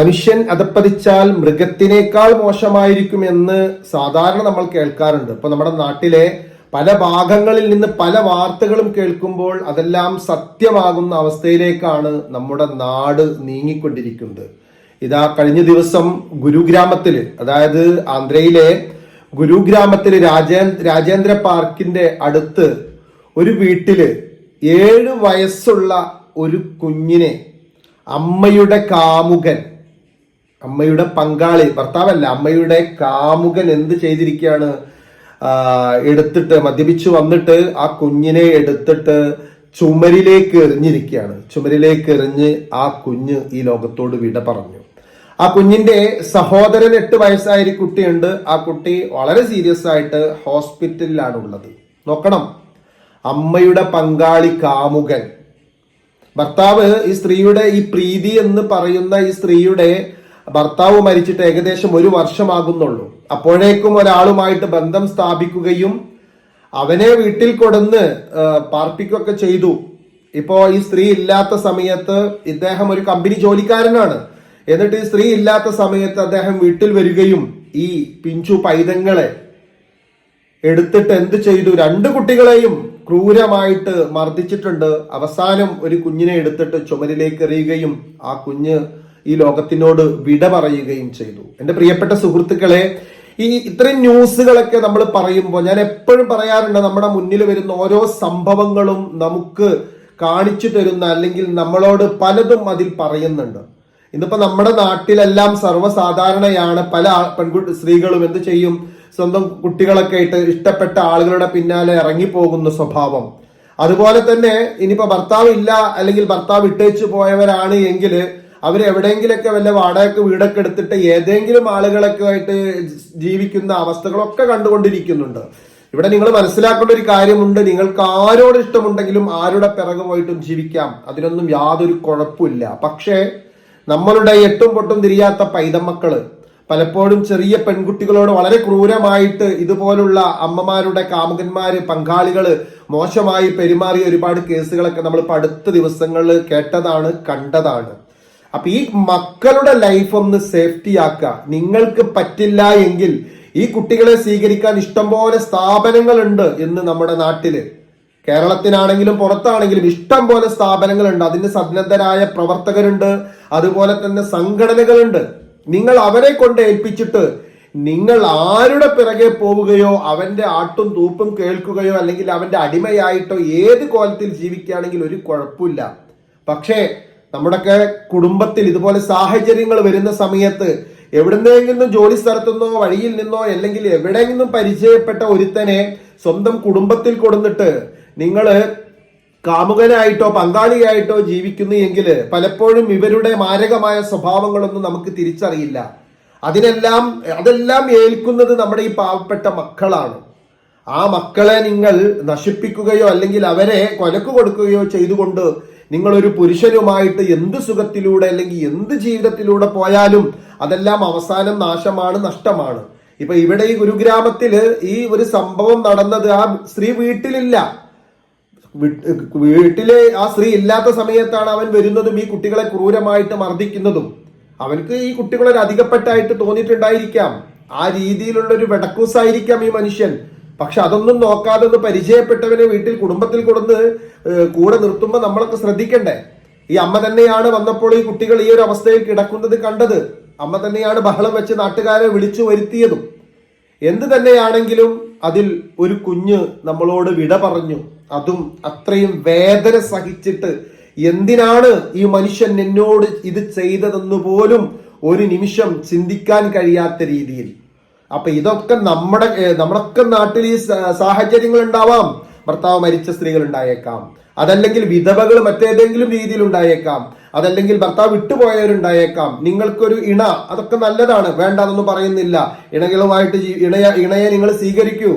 മനുഷ്യൻ അധപ്പതിച്ചാൽ മൃഗത്തിനേക്കാൾ മോശമായിരിക്കും എന്ന് സാധാരണ നമ്മൾ കേൾക്കാറുണ്ട്. ഇപ്പൊ നമ്മുടെ നാട്ടിലെ പല ഭാഗങ്ങളിൽ നിന്ന് പല വാർത്തകളും കേൾക്കുമ്പോൾ അതെല്ലാം സത്യമാകുന്ന അവസ്ഥയിലേക്കാണ് നമ്മുടെ നാട് നീങ്ങിക്കൊണ്ടിരിക്കുന്നത്. ഇതാ കഴിഞ്ഞ ദിവസം ഗുരുഗ്രാമത്തിൽ അതായത് ആന്ധ്രയിലെ ഗുരുഗ്രാമത്തിൽ രാജേ രാജേന്ദ്ര പാർക്കിന്റെ അടുത്ത് ഒരു വീട്ടിൽ ഏഴ് വയസ്സുള്ള ഒരു കുഞ്ഞിനെ അമ്മയുടെ കാമുകൻ അമ്മയുടെ പങ്കാളി ഭർത്താവല്ല അമ്മയുടെ കാമുകൻ എന്ത് ചെയ്തിരിക്കുകയാണ്? എടുത്തിട്ട് മദ്യപിച്ചു വന്നിട്ട് ആ കുഞ്ഞിനെ എടുത്തിട്ട് ചുമരിലേക്ക് എറിഞ്ഞിരിക്കുകയാണ്. ചുമരിലേക്ക് എറിഞ്ഞ് ആ കുഞ്ഞ് ഈ ലോകത്തോട് വിട പറഞ്ഞു. ആ കുഞ്ഞിന്റെ സഹോദരൻ എട്ട് വയസ്സായ ഒരു കുട്ടിയുണ്ട്. ആ കുട്ടി വളരെ സീരിയസ് ആയിട്ട് ഹോസ്പിറ്റലിലാണ് ഉള്ളത് നോക്കണം. അമ്മയുടെ പങ്കാളി കാമുകൻ. ഭർത്താവ് ഈ സ്ത്രീയുടെ ഈ പ്രീതി എന്ന് പറയുന്ന ഈ സ്ത്രീയുടെ ഭർത്താവ് മരിച്ചിട്ട് ഏകദേശം ഒരു വർഷമാകുന്നുള്ളൂ. അപ്പോഴേക്കും ഒരാളുമായിട്ട് ബന്ധം സ്ഥാപിക്കുകയും അവനെ വീട്ടിൽ കൊടുന്ന് പാർപ്പിക്കുകയൊക്കെ ചെയ്തു. ഇപ്പോ ഈ സ്ത്രീ ഇല്ലാത്ത സമയത്ത് ഇദ്ദേഹം ഒരു കമ്പനി ജോലിക്കാരനാണ്. എന്നിട്ട് ഈ സ്ത്രീ ഇല്ലാത്ത സമയത്ത് അദ്ദേഹം വീട്ടിൽ വരികയും ഈ പിഞ്ചു പൈതങ്ങളെ എടുത്തിട്ട് എന്ത് ചെയ്തു? രണ്ട് കുട്ടികളെയും ക്രൂരമായിട്ട് മർദ്ദിച്ചിട്ടുണ്ട്. അവസാനം ഒരു കുഞ്ഞിനെ എടുത്തിട്ട് ചുമരിലേക്ക് എറിയുകയും ആ കുഞ്ഞ് ഈ ലോകത്തിനോട് വിട പറയുകയും ചെയ്തു. എന്റെ പ്രിയപ്പെട്ട സുഹൃത്തുക്കളെ ഈ ഇത്രയും ന്യൂസുകളൊക്കെ നമ്മൾ പറയുമ്പോൾ ഞാൻ എപ്പോഴും പറയാറുണ്ട് നമ്മുടെ മുന്നിൽ വരുന്ന ഓരോ സംഭവങ്ങളും നമുക്ക് കാണിച്ചു തരുന്ന അല്ലെങ്കിൽ നമ്മളോട് പലതും അതിൽ പറയുന്നുണ്ട്. ഇന്നിപ്പോ നമ്മുടെ നാട്ടിലെല്ലാം സർവസാധാരണയാണ് പല പെൺകുട്ടി സ്ത്രീകളും എന്ത് ചെയ്യും? സ്വന്തം കുട്ടികളൊക്കെ ആയിട്ട് ഇഷ്ടപ്പെട്ട ആളുകളുടെ പിന്നാലെ ഇറങ്ങിപ്പോകുന്ന സ്വഭാവം. അതുപോലെ തന്നെ ഇനിയിപ്പോ ഭർത്താവ് ഇല്ല അല്ലെങ്കിൽ ഭർത്താവ് ഇട്ടേച്ചു പോയവരാണ് എങ്കിൽ അവർ എവിടെയെങ്കിലൊക്കെ വല്ല വാടകയ്ക്ക് വീടൊക്കെ എടുത്തിട്ട് ഏതെങ്കിലും ആളുകളൊക്കെ ആയിട്ട് ജീവിക്കുന്ന അവസ്ഥകളൊക്കെ കണ്ടുകൊണ്ടിരിക്കുന്നുണ്ട്. ഇവിടെ നിങ്ങൾ മനസ്സിലാക്കേണ്ട ഒരു കാര്യമുണ്ട്. നിങ്ങൾക്ക് ആരോട് ഇഷ്ടമുണ്ടെങ്കിലും ആരുടെ പിറകെ പോയിട്ടും ജീവിക്കാം. അതിനൊന്നും യാതൊരു കുഴപ്പമില്ല. പക്ഷേ നമ്മളുടെ എട്ടും പൊട്ടും തിരിയാത്ത പൈതമക്കൾ പലപ്പോഴും ചെറിയ പെൺകുട്ടികളോട് വളരെ ക്രൂരമായിട്ട് ഇതുപോലുള്ള അമ്മമാരുടെ കാമുകന്മാര് പങ്കാളികൾ മോശമായി പെരുമാറിയ ഒരുപാട് കേസുകളൊക്കെ നമ്മൾ ഇപ്പൊ അടുത്ത ദിവസങ്ങളിൽ കേട്ടതാണ് കണ്ടതാണ്. അപ്പൊ ഈ മക്കളുടെ ലൈഫ് ഒന്ന് സേഫ്റ്റി ആക്കുക. നിങ്ങൾക്ക് പറ്റില്ല എങ്കിൽ ഈ കുട്ടികളെ സ്വീകരിക്കാൻ ഇഷ്ടംപോലെ സ്ഥാപനങ്ങളുണ്ട് എന്ന് നമ്മുടെ നാട്ടിൽ. കേരളത്തിനാണെങ്കിലും പുറത്താണെങ്കിലും ഇഷ്ടം പോലെ സ്ഥാപനങ്ങളുണ്ട്. അതിന് സന്നദ്ധരായ പ്രവർത്തകരുണ്ട്. അതുപോലെ തന്നെ സംഘടനകളുണ്ട്. നിങ്ങൾ അവരെ കൊണ്ട് ഏൽപ്പിച്ചിട്ട് നിങ്ങൾ ആരുടെ പിറകെ പോവുകയോ അവന്റെ ആട്ടും തൂപ്പും കേൾക്കുകയോ അല്ലെങ്കിൽ അവന്റെ അടിമയായിട്ടോ ഏത് കോലത്തിൽ ജീവിക്കുകയാണെങ്കിൽ ഒരു കുഴപ്പമില്ല. പക്ഷേ നമ്മുടെയൊക്കെ കുടുംബത്തിൽ ഇതുപോലെ സാഹചര്യങ്ങൾ വരുന്ന സമയത്ത് എവിടുന്നെങ്കിലും ജോലി സ്ഥലത്തുനിന്നോ വഴിയിൽ നിന്നോ അല്ലെങ്കിൽ എവിടെയെങ്കിലും പരിചയപ്പെട്ട ഒരുത്തനെ സ്വന്തം കുടുംബത്തിൽ കൊടുന്നിട്ട് നിങ്ങൾ കാമുകനായിട്ടോ പങ്കാളിയായിട്ടോ ജീവിക്കുന്നു എങ്കിൽ പലപ്പോഴും ഇവരുടെ മാരകമായ സ്വഭാവങ്ങളൊന്നും നമുക്ക് തിരിച്ചറിയില്ല. അതിനെല്ലാം അതെല്ലാം ഏൽക്കുന്നത് നമ്മുടെ ഈ പാവപ്പെട്ട മക്കളാണ്. ആ മക്കളെ നിങ്ങൾ നശിപ്പിക്കുകയോ അല്ലെങ്കിൽ അവരെ കൊലക്ക് കൊടുക്കുകയോ ചെയ്തുകൊണ്ട് നിങ്ങൾ ഒരു പുരുഷനുമായിട്ട് എന്ത് സുഖത്തിലൂടെ അല്ലെങ്കിൽ എന്ത് ജീവിതത്തിലൂടെ പോയാലും അതെല്ലാം അവസാനം നാശമാണ് നഷ്ടമാണ്. ഇപ്പൊ ഇവിടെ ഈ ഗുരുഗ്രാമത്തിൽ ഈ ഒരു സംഭവം നടന്നത് ആ സ്ത്രീ വീട്ടിലില്ല. വീട്ടിലെ ആ സ്ത്രീ ഇല്ലാത്ത സമയത്താണ് അവൻ വരുന്നതും ഈ കുട്ടികളെ ക്രൂരമായിട്ട് മർദ്ദിക്കുന്നതും. അവൻക്ക് ഈ കുട്ടികളൊരു അധികപ്പെട്ടായിട്ട് തോന്നിയിട്ടുണ്ടായിരിക്കാം. ആ രീതിയിലുള്ള ഒരു വെടക്കൂസായിരിക്കാം ഈ മനുഷ്യൻ. പക്ഷെ അതൊന്നും നോക്കാതെ ഒന്ന് പരിചയപ്പെട്ടവനെ വീട്ടിൽ കുടുംബത്തിൽ കൊടുന്ന് കൂടെ നിർത്തുമ്പോൾ നമ്മളൊക്കെ ശ്രദ്ധിക്കണ്ടേ? ഈ അമ്മ തന്നെയാണ് വന്നപ്പോൾ ഈ കുട്ടികൾ ഈ ഒരു അവസ്ഥയിൽ കിടക്കുന്നത് കണ്ടത്. അമ്മ തന്നെയാണ് ബഹളം വെച്ച് നാട്ടുകാരെ വിളിച്ചു വരുത്തിയതും. എന്ത് തന്നെയാണെങ്കിലും അതിൽ ഒരു കുഞ്ഞ് നമ്മളോട് വിട പറഞ്ഞു. അതും അത്രയും വേദന സഹിച്ചിട്ട് എന്തിനാണ് ഈ മനുഷ്യൻ എന്നോട് ഇത് ചെയ്തതെന്ന് പോലും ഒരു നിമിഷം ചിന്തിക്കാൻ കഴിയാത്ത രീതിയിൽ. അപ്പൊ ഇതൊക്കെ നമ്മുടെ നമ്മളൊക്കെ നാട്ടിൽ ഈ സാഹചര്യങ്ങൾ ഉണ്ടാവാം ഭർത്താവ് മരിച്ച സ്ത്രീകൾ ഉണ്ടായേക്കാം അതല്ലെങ്കിൽ വിധവകൾ മറ്റേതെങ്കിലും രീതിയിൽ ഉണ്ടായേക്കാം അതല്ലെങ്കിൽ ഭർത്താവ് വിട്ടുപോയവരുണ്ടായേക്കാം. നിങ്ങൾക്കൊരു ഇണ അതൊക്കെ നല്ലതാണ്. വേണ്ടന്നൊന്നും പറയുന്നില്ല. ഇണകളുമായിട്ട് ഇണയ ഇണയെ നിങ്ങൾ സ്വീകരിക്കൂ.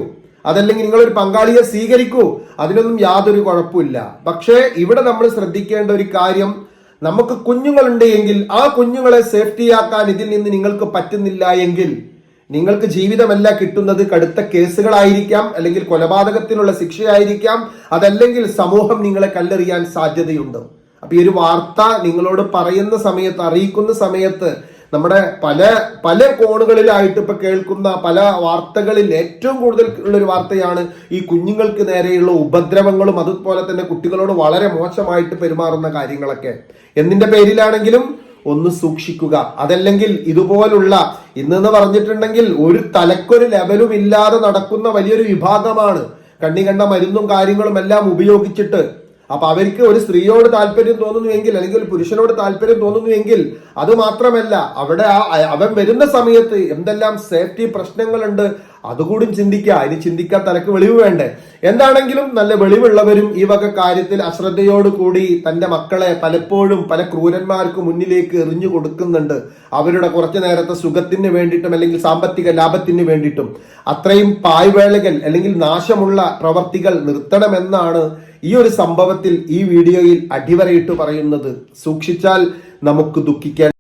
അതല്ലെങ്കിൽ നിങ്ങളൊരു പങ്കാളിയെ സ്വീകരിക്കൂ. അതിനൊന്നും യാതൊരു കുഴപ്പമില്ല. പക്ഷേ ഇവിടെ നമ്മൾ ശ്രദ്ധിക്കേണ്ട ഒരു കാര്യം നമുക്ക് കുഞ്ഞുങ്ങളുണ്ട് എങ്കിൽ ആ കുഞ്ഞുങ്ങളെ സേഫ്റ്റിയാക്കാൻ ഇതിൽ നിന്ന് നിങ്ങൾക്ക് പറ്റുന്നില്ല എങ്കിൽ നിങ്ങൾക്ക് ജീവിതമല്ല കിട്ടുന്നത് കടുത്ത കേസുകളായിരിക്കാം അല്ലെങ്കിൽ കൊലപാതകത്തിനുള്ള ശിക്ഷയായിരിക്കാം അതല്ലെങ്കിൽ സമൂഹം നിങ്ങളെ കല്ലെറിയാൻ സാധ്യതയുണ്ട്. അപ്പൊ ഈ ഒരു വാർത്ത നിങ്ങളോട് പറയുന്ന സമയത്ത് അറിയിക്കുന്ന സമയത്ത് നമ്മുടെ പല പല കോണുകളിലായിട്ട് ഇപ്പൊ കേൾക്കുന്ന പല വാർത്തകളിൽ ഏറ്റവും കൂടുതൽ ഉള്ള ഒരു വാർത്തയാണ് ഈ കുഞ്ഞുങ്ങൾക്ക് നേരെയുള്ള ഉപദ്രവങ്ങളും അതുപോലെ തന്നെ കുട്ടികളോട് വളരെ മോശമായിട്ട് പെരുമാറുന്ന കാര്യങ്ങളൊക്കെ. എന്തിന്റെ പേരിലാണെങ്കിലും ഒന്ന് സൂക്ഷിക്കുക. അതല്ലെങ്കിൽ ഇതുപോലുള്ള ഇന്നെന്ന് പറഞ്ഞിട്ടുണ്ടെങ്കിൽ ഒരു തലക്കൊരു ലെവലും ഇല്ലാതെ നടക്കുന്ന വലിയൊരു വിഭാഗമാണ്. കണ്ണി കണ്ട മരുന്നും കാര്യങ്ങളും എല്ലാം ഉപയോഗിച്ചിട്ട് അപ്പൊ അവർക്ക് ഒരു സ്ത്രീയോട് താല്പര്യം തോന്നുന്നുവെങ്കിൽ അല്ലെങ്കിൽ ഒരു പുരുഷനോട് താല്പര്യം തോന്നുന്നുവെങ്കിൽ അത് മാത്രമല്ല അവിടെ അവൻ വരുന്ന സമയത്ത് എന്തെല്ലാം സേഫ്റ്റി പ്രശ്നങ്ങളുണ്ട് അതുകൂടി ചിന്തിക്കുക. അതിന് ചിന്തിക്കാൻ തലക്ക് വെളിവ് വേണ്ടേ? എന്താണെങ്കിലും നല്ല വെളിവുള്ളവരും ഈ വക കാര്യത്തിൽ അശ്രദ്ധയോട് കൂടി തന്റെ മക്കളെ പലപ്പോഴും പല ക്രൂരന്മാർക്ക് മുന്നിലേക്ക് എറിഞ്ഞു കൊടുക്കുന്നുണ്ട്. അവരുടെ കുറച്ചു നേരത്തെ സുഖത്തിന് വേണ്ടിയിട്ടും അല്ലെങ്കിൽ സാമ്പത്തിക ലാഭത്തിന് വേണ്ടിയിട്ടും. അത്രയും പായ്വേളകൾ അല്ലെങ്കിൽ നാശമുള്ള പ്രവർത്തികൾ നിർത്തണമെന്നാണ് ഈ ഒരു സംഭവത്തിൽ ഈ വീഡിയോയിൽ അടിവരയിട്ട് പറയുന്നത് സൂക്ഷിച്ചാൽ നമുക്ക് ദുഃഖിക്കാൻ